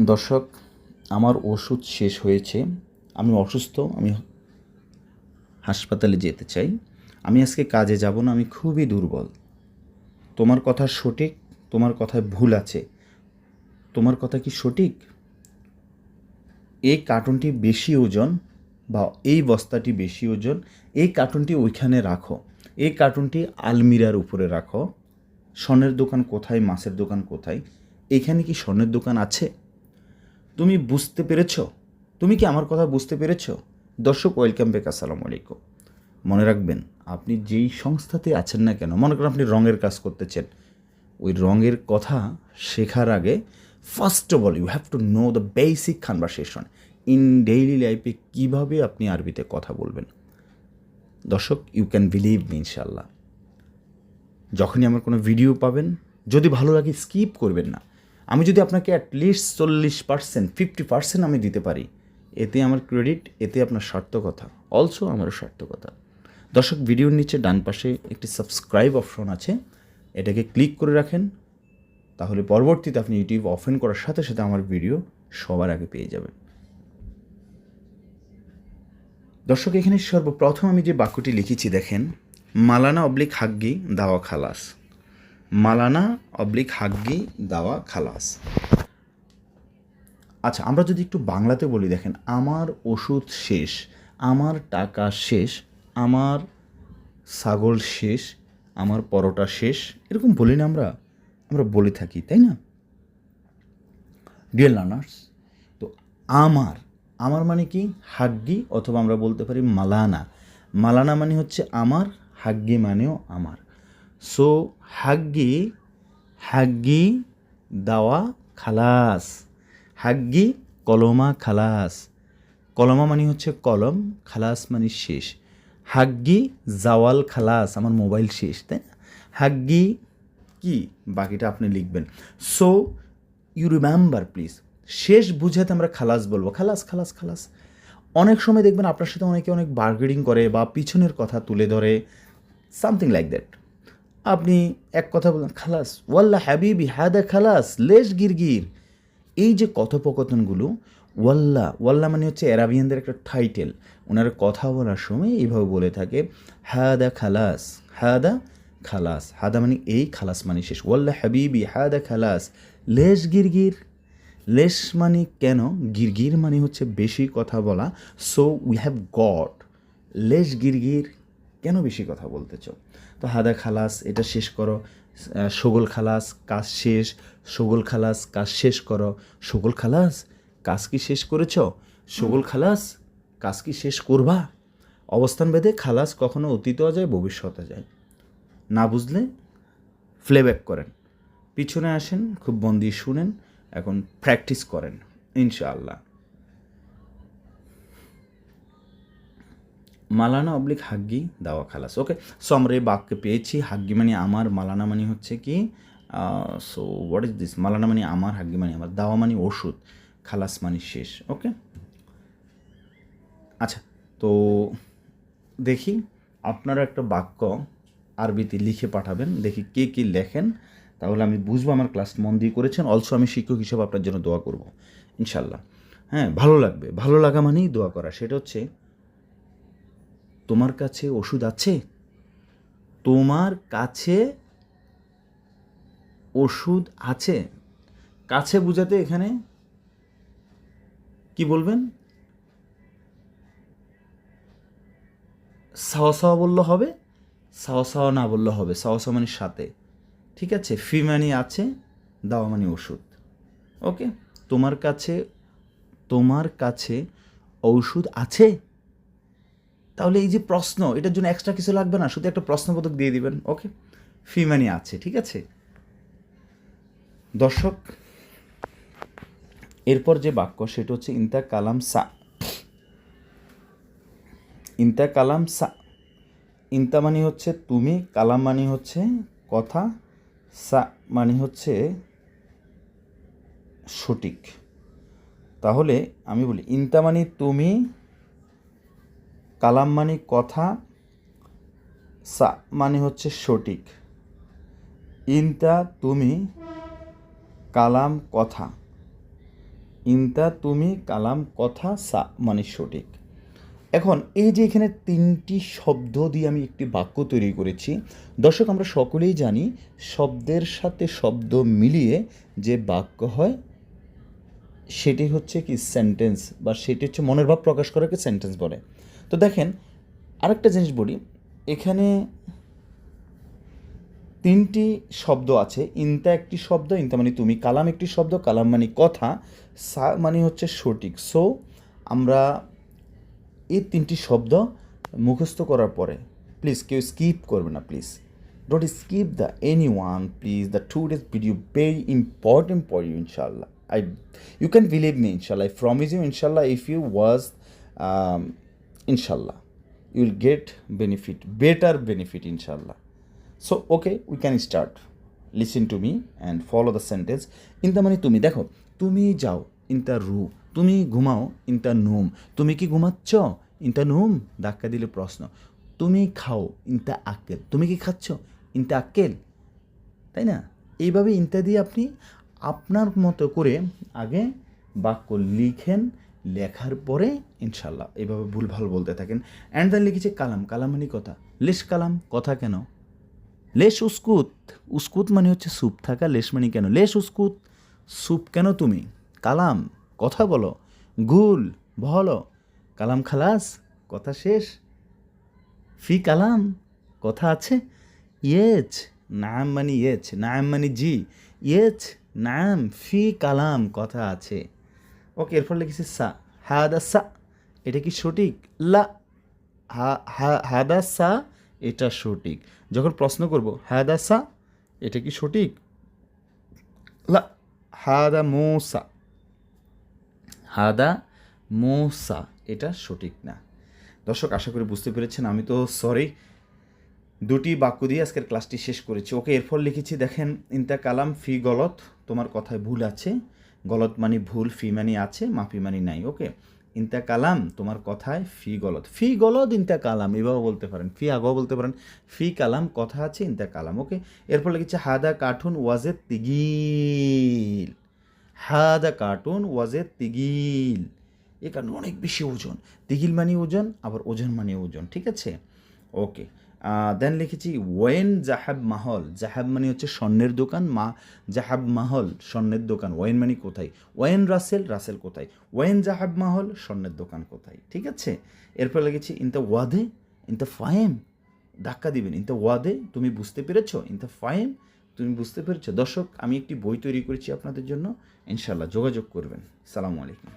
দর্শক, আমার ওষুধ শেষ হয়েছে। আমি অসুস্থ, আমি হাসপাতালে যেতে চাই। আমি আজকে কাজে যাব না, আমি খুবই দুর্বল। তোমার কথা সঠিক, তোমার কথায় ভুল আছে। তোমার কথা কি সঠিক? এই কার্টুনটি বেশি ওজন বা এই বস্তাটি বেশি ওজন, এই কার্টুনটি ওইখানে রাখো। এই কার্টুনটি আলমিরার উপরে রাখো। স্বর্ণের দোকান কোথায়, মাছের দোকান কোথায়? এখানে কি স্বর্ণের দোকান আছে? তুমি বুঝতে পেরেছ? তুমি কি আমার কথা বুঝতে পেরেছ? দর্শক ওয়েলকাম ব্যাক আসসালামু আলাইকুম। মনে রাখবেন, আপনি যেই সংস্থাতে আছেন না কেন, মনে করেন আপনি রঙের কাজ করতেছেন, ওই রঙের কথা শেখার আগে first of all you have to know the basic conversation in daily লাইফে কীভাবে আপনি আরবিতে কথা বলবেন। দর্শক ইউ ক্যান বিলিভ মি ইনশাল্লাহ যখনই আমার কোনো ভিডিও পাবেন, যদি ভালো লাগে স্কিপ করবেন না। আমি যদি আপনাকে অ্যাটলিস্ট চল্লিশ পার্সেন্ট ফিফটি পার্সেন্ট আমি দিতে পারি, এতে আমার ক্রেডিট এতে আপনার সার্থকতা অলসো আমারও সার্থকতা। দর্শক, ভিডিওর নিচে ডান পাশে একটি সাবস্ক্রাইব অপশন আছে, এটাকে ক্লিক করে রাখেন, তাহলে পরবর্তীতে আপনি ইউটিউব অফেন করার সাথে সাথে আমার ভিডিও সবার আগে পেয়ে যাবেন। দর্শক, এখানে সর্বপ্রথম আমি যে বাক্যটি লিখেছি, দেখেন, মালানা অবলিক হাগ্গি দাওয়া খালাস। মালানা অবলিক হাগ্গি দাওয়া খালাস। আচ্ছা আমরা যদি একটু বাংলাতে বলি, দেখেন, আমার ওষুধ শেষ, আমার টাকা শেষ, আমার ছাগল শেষ, আমার পরোটা শেষ, এরকম বলি না আমরা আমরা বলে থাকি, তাই না? ডিয়ার লার্নার্স তো আমার আমার মানে কি? হাগ্গি, অথবা আমরা বলতে পারি মালানা। মালানা মানে হচ্ছে আমার, হাগ্গি মানেও আমার। সো হাগ্গি হাগ্গি দাওয়া খালাস। হাগ্গি কলমা খালাস। কলমা মানে হচ্ছে কলম, খালাস মানে শেষ। হাগ্গি জাওয়াল খালাস, আমার মোবাইল শেষ, তাই না? হাগ্গি কি? বাকিটা আপনি লিখবেন। So you remember, please. শেষ বুঝাতে আমরা খালাস বলব। খালাস খালাস খালাস। অনেক সময় দেখবেন আপনার সাথে অনেকে অনেক বার্গেনিং করে বা পিছনের কথা তুলে ধরে সামথিং লাইক দ্যাট আপনি এক কথা বলেন, খালাস, ওয়াল্লা হ্যাবিবি হ্যাদা খালাস, লেশ গিরগির। এই যে কথোপকথনগুলো, ওয়াল্লা ওয়াল্লা মানে হচ্ছে অ্যারাবিয়ানদের একটা টাইটেল। ওনারা কথা বলার সময় এইভাবে বলে থাকে, হাদা খালাস হাদা খালাস। হাদা মানে এই খালাস মানে শেষ। ওয়াল্লা হাবিবি হাদা খালাস, লেশ গিরগির। লেশ মানে কেন? গিরগির মানে হচ্ছে বেশি কথা বলা। সো উই হ্যাভ গড লেশ গিরগির। কেন বেশি কথা বলতেছ তো হাদা খালাস এটা শেষ করো। সগোল খালাস কাজ শেষ। সগোল খালাস কাজ শেষ করো। সগোল খালাস কাজ কি শেষ করেছ? সগোল খালাস কাজ কি শেষ করবা? অবস্থান ভেদে খালাস কখনো অতীতও যায় ভবিষ্যতে যায় না বুঝলে প্লেব্যাক করেন। পিছনে আসেন খুব দিয়ে শুনেন এখন প্র্যাকটিস করেন ইনশাআল্লাহ। মালানা অবলিক হাগ্গি দাওয়া খালাস। ওকে সো আমরা এই বাক্যে পেয়েছি, হাগ্গি মানে আমার, মালানা মানে হচ্ছে কি? So what is this Malana মানে আমার, হাগ্গি মানে আমার, দাওয়া মানে ওষুধ, খালাস মানে শেষ। ওকে আচ্ছা তো দেখি, আপনারা একটা বাক্য আরবিতে লিখে পাঠাবেন, দেখি কে কী লেখেন, তাহলে আমি বুঝব আমার ক্লাস মন দিয়ে করেছেন অলসো আমি শিক্ষক হিসেবে আপনার জন্য দোয়া করব ইনশাল্লাহ হ্যাঁ ভালো লাগবে, ভালো লাগা মানেই দোয়া করা, সেটা হচ্ছে তোমার কাছে ওষুধ আছে? তোমার কাছে ওষুধ আছে। কাছে বুঝাতে এখানে কি বলবেন? সাওয়া সাওয়া বললে হবে, সাওয়া সাওয়া না বললে হবে। সাওয়া মানে সাথে। ঠিক আছে? ফি মানে আছে, দাওয়া মানে ওষুধ। ওকে? তোমার কাছে তোমার কাছে ঔষধ আছে? তাহলে এই যে প্রশ্ন, এটার জন্য এক্সট্রা কিছু লাগবে না, শুধু একটা প্রশ্নবোধক দিয়ে দিবেন ওকে ফি মানে আছে, ঠিক আছে? দর্শক, এরপর যে বাক্য, সেটা হচ্ছে ইন্তা কালাম সা। ইন্তা কালাম সা। ইন্তা মানে হচ্ছে তুমি, কালাম মানে হচ্ছে কথা, সা মানে হচ্ছে সঠিক। তাহলে আমি বলি, ইন্তা মানে তুমি কালাম মানে কথা, সা মানে হচ্ছে সঠিক। ইনতা তুমি কালাম কথা। ইনতা তুমি কালাম কথা, সা মানে সঠিক। এখন এই যে এখানে তিনটি শব্দ দিয়ে আমি একটি বাক্য তৈরি করেছি, দর্শক আমরা সকলেই জানি শব্দের সাথে শব্দ মিলিয়ে যে বাক্য হয় সেটি হচ্ছে কি সেন্টেন্স বা সেটি হচ্ছে মনের ভাব প্রকাশ করাকে সেন্টেন্স বলে। তো দেখেন, আরেকটা জিনিস বলি, এখানে তিনটি শব্দ আছে, ইনতা একটি শব্দ, ইনতা মানে তুমি, কালাম একটি শব্দ, কালাম মানে কথা, সা মানে হচ্ছে সঠিক। সো আমরা এই তিনটি শব্দ মুখস্থ করার পরে প্লিজ কেউ স্কিপ করবে না please dot skip the any one please the two days video very important for you ইনশাল্লাহ I you can believe me ইনশাল্লাহ আই প্রমিস ইউ ইনশাল্লাহ ইফ ইউ ওয়াজ ইনশাল্লাহ you will get benefit, better benefit, inshallah. So, okay, we can start. Listen to me and follow the sentence. ইনতা মানে তুমি দেখো তুমি যাও ইনতা রু তুমি ঘুমাও ইনতা নুম তুমি কি ঘুমাচ্ছ ইনতা নুম ধাক্কা দিলে প্রশ্ন তুমি খাও ইনতা আক্কেল তুমি কি খাচ্ছ ইনতা আক্কেল তাই না এইভাবে ইনতা দিয়ে আপনি আপনার মতো করে আগে বাক্য লিখেন, লেখার পরে ইনশাল্লাহ এইভাবে ভুলভাল বলতে থাকেন। অ্যান্ড দেন লিখেছে কালাম কালাম মানে কথা। লেশ কালাম, কথা কেন? লেশ উস্কুত। উস্কুত মানে হচ্ছে স্যুপ থাকা, লেশ মানে কেন? লেশ উস্কুত। স্যুপ কেন তুমি? কালাম, কথা বলো। গুল, বলো। কালাম খালাস, কথা শেষ। ফি কালাম, কথা আছে। ইয়েচ, নাম মানে ইয়েচ। নাম মানে জি। ইয়েচ নাম ফি কালাম কথা আছে। ওকে, এরপর লিখেছি সা। হাদা সা, এটা কি সঠিক? লা। হাদা সা, এটা সঠিক। যখন প্রশ্ন করব, হাদা সা, এটা কি সঠিক? লা। হাদা মোসা। হাদা মোসা, এটা সঠিক না। দর্শক, আশা করি বুঝতে পেরেছেন। আমি তো সরি দুটি বাক্য দিয়ে আজকের ক্লাসটি শেষ করেছি। ওকে এরপর লিখেছি, দেখেন, ইন্তা কালাম ফি গলত, তোমার কথায় ভুল আছে। গলত মানে ভুল, ফি মানে আছে, মাফি মানে নাই। ওকে, ইন্তা কালাম, তোমার কথায় ফি গলত। ফি গলত, ইন্তা কালাম, এভাবে বলতে পারেন। ফি আগেও বলতে পারেন। ফি কালাম, কথা আছে, ইন্তা কালাম। ওকে, এরপর লিখেছে, হাদা কার্টুন ওয়াজে তিগিল। হাদা কার্টুন ওয়াজে তিগিল। এ কারণে অনেক বেশি ওজন। তিগিল মানে ওজন, আবার ওজন মানে ওজন, ঠিক আছে? ওকে দেন লিখেছি ওয়েন জাহাব মাহল জাহাব মানে হচ্ছে স্বর্ণের দোকান, মা জাহাব মাহল স্বর্ণের দোকান। ওয়েন মানে কোথায়? ওয়েন রাসেল রাসেল কোথায়? ওয়েন জাহাব মাহল স্বর্ণের দোকান কোথায়? ঠিক আছে? এরপর লিখেছি ইন দ্য ওয়াদে ইন দ্য ফাইম ধাক্কা দিবেন। ইন দ্য ওয়াদে তুমি বুঝতে পেরেছ? ইন দ্য ফাইম তুমি বুঝতে পেরেছ? দর্শক, আমি একটি বই তৈরি করেছি আপনাদের জন্য। ইনশাল্লাহ যোগাযোগ করবেন। সালামু আলাইকুম।